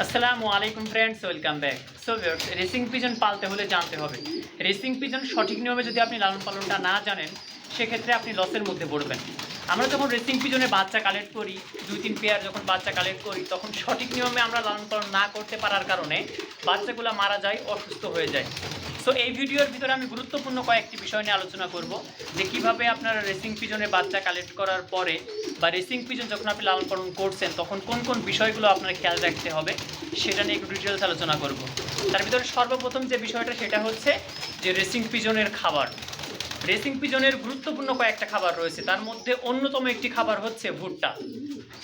আসসালামু আলাইকুম friends welcome back so viewers racing pigeon পালতে হলে জানতে হবে। রেসিং পিজন সঠিক নিয়মে যদি আপনি লালন পালনটা না জানেন, সেক্ষেত্রে আপনি লসের মধ্যে পড়বেন। আমরা যখন রেসিং পিজনে বাচ্চা কালেক্ট করি, দুই, তিন পেয়ার যখন বাচ্চা কালেক্ট করি, তখন সঠিক নিয়মে আমরা লালন পালন না করতে পারার কারণে বাচ্চাগুলো মারা যায়, অসুস্থ হয়ে যায়। সো এই ভিডিওর ভিতরে আমি গুরুত্বপূর্ণ কয়েকটি বিষয় নিয়ে আলোচনা করব যে কীভাবে আপনারা রেসিং পিজনে বাচ্চা কালেক্ট করার পরে বা রেসিং পিজন যখন আপনি লালন পালন করছেন, তখন কোন কোন বিষয়গুলো আপনার খেয়াল রাখতে হবে সেটা নিয়ে একটু ডিটেলস আলোচনা করব। তার ভিতরে সর্বপ্রথম যে বিষয়টা সেটা হচ্ছে যে রেসিং পিজনের খাবার। রেসিং পিজনের গুরুত্বপূর্ণ কয়েকটা খাবার রয়েছে। তার মধ্যে অন্যতম একটি খাবার হচ্ছে ভুট্টা।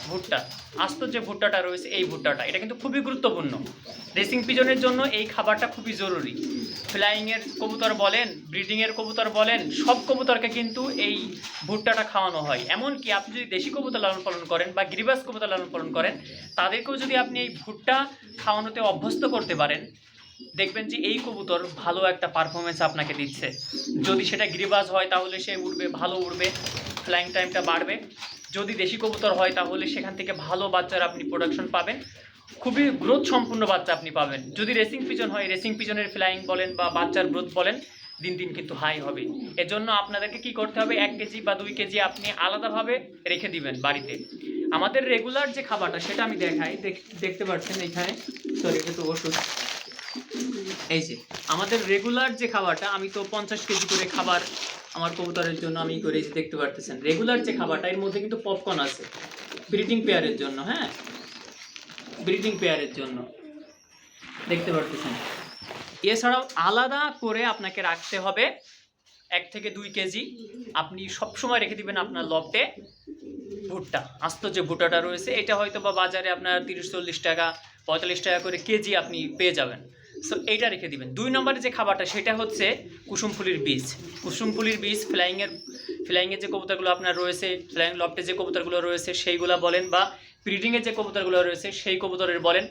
ভুট্টা, আস্ত যে ভুট্টাটা রয়েছে, এই ভুট্টাটা। এটা কিন্তু খুবই গুরুত্বপূর্ণ। রেসিং পিজনের জন্য এই খাবারটা খুবই জরুরি। ফ্লাইংয়ের কবুতর বলেন, ব্রিডিংয়ের কবুতর বলেন, সব কবুতরকে কিন্তু এই ভুট্টাটা খাওয়ানো হয়। এমনকি আপনি যদি দেশি কবুতর লালন পালন করেন বা গিরিবাস কবুতর লালন পালন করেন, তাদেরকেও যদি আপনি এই ভুট্টা খাওয়ানোতে অভ্যস্ত করতে পারেন দেখবেন যে এই কবুতর ভালো একটা পারফরমেন্স আপনাকে দিচ্ছে। যদি সেটা গিরিবাজ হয়, তাহলে সে উড়বে, ভালো উড়বে ফ্লাইং টাইমটা বাড়বে। যদি দেশি কবুতর হয়, তাহলে সেখান থেকে ভালো বাচ্চার আপনি প্রোডাকশন পাবেন। খুবই গ্রোথ সম্পূর্ণ বাচ্চা আপনি পাবেন। যদি রেসিং পিজন হয় রেসিং পিজনের ফ্লাইং বলেন বা বাচ্চার গ্রোথ বলেন, দিন দিন কিন্তু হাই হবে। এজন্য আপনাদেরকে কি করতে হবে, এক কেজি বা দুই কেজি আপনি আলাদাভাবে রেখে দিবেন বাড়িতে। আমাদের রেগুলার যে খাবারটা, সেটা আমি দেখাই। দেখতে পাচ্ছেন এখানে? সরি এটা তো ওষুধ এই যে, আমাদের রেগুলার যে খাবারটা, আমি তো পঞ্চাশ কেজি করে খাবার আমার কবুতরের জন্য আমি করে দেখতে পারতেছেন। রেগুলার যে খাবারটা, এর মধ্যে কিন্তু পপকর্ন আছে। ব্রিডিং পেয়ারের জন্য হ্যাঁ? ব্রিডিং পেয়ারের জন্য। দেখতে পারতেছেন। এছাড়াও আলাদা করে আপনাকে রাখতে হবে এক থেকে দুই কেজি। আপনি সবসময় রেখে দিবেন আপনার লফটে ভুট্টা, আস্ত যে ভুট্টাটা রয়েছে, এটা হয়তো বা বাজারে আপনার তিরিশ, চল্লিশ টাকা, পঁয়তাল্লিশ টাকা করে কেজি আপনি পেয়ে যাবেন। সো এইটা রেখে দিবেন। দুই নম্বরে যে খাবারটা, সেটা হচ্ছে কুসুমফুলির বীজ। কুসুমফুলির বীজ ফ্লাইংয়ের ফ্লাইংয়ের যে কবুতরগুলো আপনার রয়েছে, ফ্লাইং লফটে যে কবুতরগুলো রয়েছে, সেইগুলো বলেন বা ব্রিডিংয়ের যে কবুতরগুলো রয়েছে, সেই কবুতরের বলেন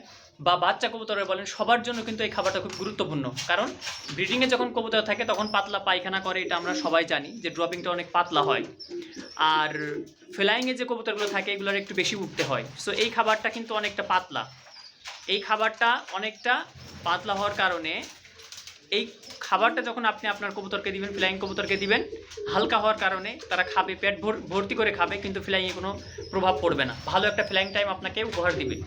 বা বাচ্চা কবুতরের বলেন, সবার জন্য কিন্তু এই খাবারটা খুব গুরুত্বপূর্ণ। কারণ ব্রিডিংয়ে যখন কবুতর থাকে, তখন পাতলা পায়খানা করে, এটা আমরা সবাই জানি যে ড্রপিংটা অনেক পাতলা হয়। আর ফ্লাইংয়ে যে কবুতরগুলো থাকে, এগুলোর একটু বেশি উঠতে হয়। সো এই খাবারটা কিন্তু অনেকটা পাতলা। এই খাবারটা অনেকটা পাতলা হওয়ার কারণে এই খাবারটা যখন আপনি আপনার কবুতরকে দিবেন, ফ্লাইং কবুতরকে দিবেন, হালকা হওয়ার কারণে তারা খাবে, পেট ভর- ভর্তি করে খাবে, কিন্তু ফ্লাইংয়ে কোনো প্রভাব পড়বে না। ভালো একটা ফ্লাইং টাইম আপনাকে উপহার দিবে।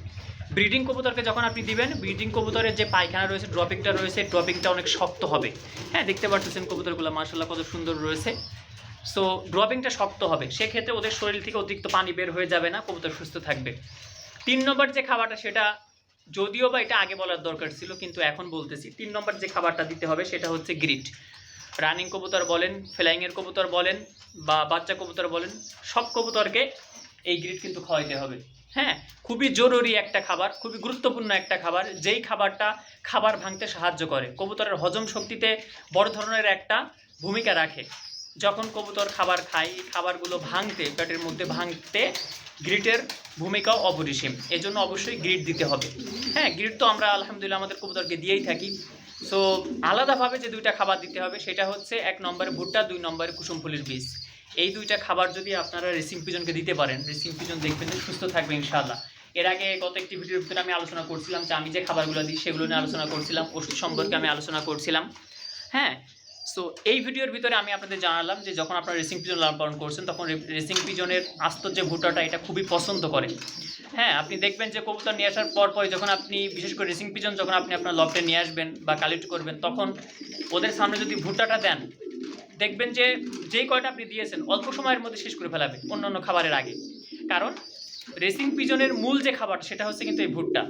ব্রিডিং কবুতরকে যখন আপনি দিবেন, ব্রিডিং কবুতরের যে পায়খানা রয়েছে, ড্রপিংটা রয়েছে, ড্রপিংটা অনেক শক্ত হবে। হ্যাঁ দেখতে পাচ্ছেন কবুতরগুলো মার্শাল্লাহ কত সুন্দর রয়েছে। সো ড্রপিংটা শক্ত হবে। সেক্ষেত্রে ওদের শরীর থেকে অতিরিক্ত পানি বের হয়ে যাবে না, কবুতর সুস্থ থাকবে। তিন নম্বর যে খাবারটা, সেটা যদিও বা এটা আগে বলার দরকার ছিল, কিন্তু এখন বলতেছি। তিন নম্বর যে খাবারটা দিতে হবে, সেটা হচ্ছে গ্রিট। রানিং কবুতর বলেন, ফ্লাইংয়ের কবুতর বলেন, বা বাচ্চা কবুতর বলেন, সব কবুতরকে এই গ্রিট কিন্তু খাওয়াইতে হবে। হ্যাঁ খুবই জরুরি একটা খাবার, খুবই গুরুত্বপূর্ণ একটা খাবার, যেই খাবারটা খাবার ভাঙতে সাহায্য করে। কবুতরের হজম শক্তিতে বড় ধরনের একটা ভূমিকা রাখে। যখন কবুতর খাবার খায়, এই খাবারগুলো ভাঙতে, পেটের মধ্যে ভাঙতে গ্রিটের ভূমিকাও অপরিসীম। এজন্য অবশ্যই গ্রিট দিতে হবে। হ্যাঁ গ্রিট তো আমরা আলহামদুলিল্লাহ আমাদের কবুতরকে দিয়েই থাকি। সো আলাদাভাবে যে দুইটা খাবার দিতে হবে, সেটা হচ্ছে এক নম্বরে ভুট্টা, দুই নম্বরে কুসুমফুলির বীজ। এই দুইটা খাবার যদি আপনারা রেসিং পিজনকে দিতে পারেন রেসিং পিজন দেখবেন যে সুস্থ থাকবে ইনশাআল্লাহ। এর আগে গত একটি ভিডিওর ভিতরে আমি আলোচনা করছিলাম যে আমি যে খাবারগুলো দিই, সেগুলো নিয়ে আলোচনা করছিলাম, ওষুধ সম্পর্কে আমি আলোচনা করছিলাম। হ্যাঁ সো এই ভিডিওর ভিতরে আমি আপনাদের জানালাম যে যখন আপনারা রেসিং পিজন লালন পালন করছেন, তখন রেসিং পিজনের আস্ত যে ভুট্টাটা, এটা খুবই পছন্দ করে। হ্যাঁ আপনি দেখবেন যে কবুতর নিয়ে আসার পর পরে যখন আপনি, বিশেষ করে রেসিং পিজন যখন আপনি আপনার লফটে নিয়ে আসবেন বা কালেক্ট করবেন, তখন ওদের সামনে যদি ভুট্টাটা দেন, দেখবেন যে যেই কয়টা আপনি দিয়েছেন, অল্প সময়ের মধ্যে শেষ করে ফেলাবে অন্য অন্য খাবারের আগে। কারণ রেসিং পিজনের মূল যে খাবার সেটা হচ্ছে কিন্তু এই ভুট্টা।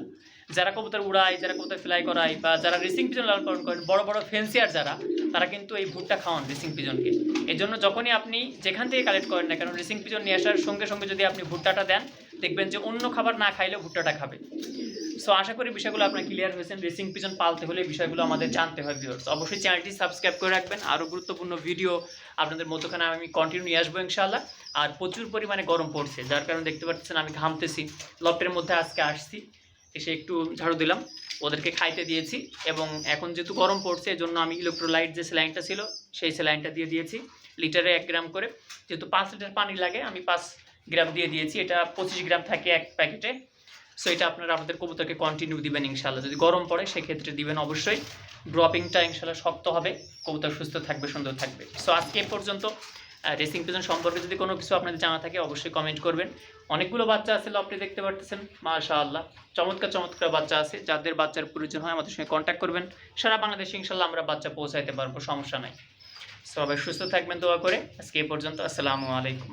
যারা কবুতর উড়ায়, যারা কবুতর ফ্লাই করায়, বা যারা রেসিং পিজন লালন পালন করেন, বড় বড় ফেন্সিয়ার যারা, তারা কিন্তু এই ভুট্টা খাওয়ান রেসিং পিজনকে এই জন্য যখনই আপনি যেখান থেকে কালেক্ট করেন না কেন রেসিং পিজন নিয়ে আসার সঙ্গে সঙ্গে যদি আপনি ভুট্টাটা দেন, দেখবেন যে অন্য খাবার না খাইলেও ভুট্টাটা খাবে। সো আশা করি বিষয়গুলো আপনার ক্লিয়ার হয়েছেন রেসিং পিজন পালতে হলে বিষয়গুলো আমাদের জানতে হয় ভিউয়ার্স অবশ্যই চ্যানেলটি সাবস্ক্রাইব করে রাখবেন। আরও গুরুত্বপূর্ণ ভিডিও আপনাদের মধ্যখানে আমি কন্টিনিউ নিয়ে আসব, ইনশাআল্লাহ। আর প্রচুর পরিমাণে গরম পড়ছে, যার কারণে দেখতে পাচ্ছেন আমি ঘামতেছি। লফটের মধ্যে আজকে আসছি, এসে একটু ঝাড়ু দিলাম। ওদেরকে খাইতে দিয়েছি এবং এখন যেহেতু গরম পড়ছে, এজন্য আমি ইলেকট্রোলাইট যে স্যালাইনটা ছিল, সেই স্যালাইনটা দিয়ে দিয়েছি লিটারে এক গ্রাম করে। যেহেতু পাঁচ লিটার পানি লাগে, আমি পাঁচ গ্রাম দিয়ে দিয়েছি। এটা পঁচিশ গ্রাম থাকে এক প্যাকেটে। সো এটা আপনারা আমাদের কবুতরকে কন্টিনিউ দিবেন ইনশাল্লাহ যদি গরম পড়ে, সেক্ষেত্রে দিবেন অবশ্যই। ড্রপিংটা ইনশাল্লাহ শক্ত হবে। কবুতর সুস্থ থাকবে, সুন্দর থাকবে। সো আজকে এ পর্যন্ত রেসিং পিজন সম্পর্কে যদি কোনো কিছু আপনাদের জানা থাকে, অবশ্যই কমেন্ট করবেন। অনেকগুলো বাচ্চা আছে, আপনি দেখতে পারতেছেন। মাশা আল্লাহ চমৎকার চমৎকার বাচ্চা আছে। যাদের বাচ্চার প্রয়োজন হয়, আমাদের সঙ্গে কন্ট্যাক্ট করবেন। সারা বাংলাদেশে ইনশাল্লাহ আমরা বাচ্চা পৌঁছাইতে পারব, সমস্যা নাই। সবাই সুস্থ থাকবেন, দোয়া করে। আজকে এ পর্যন্ত, আসসালামু আলাইকুম।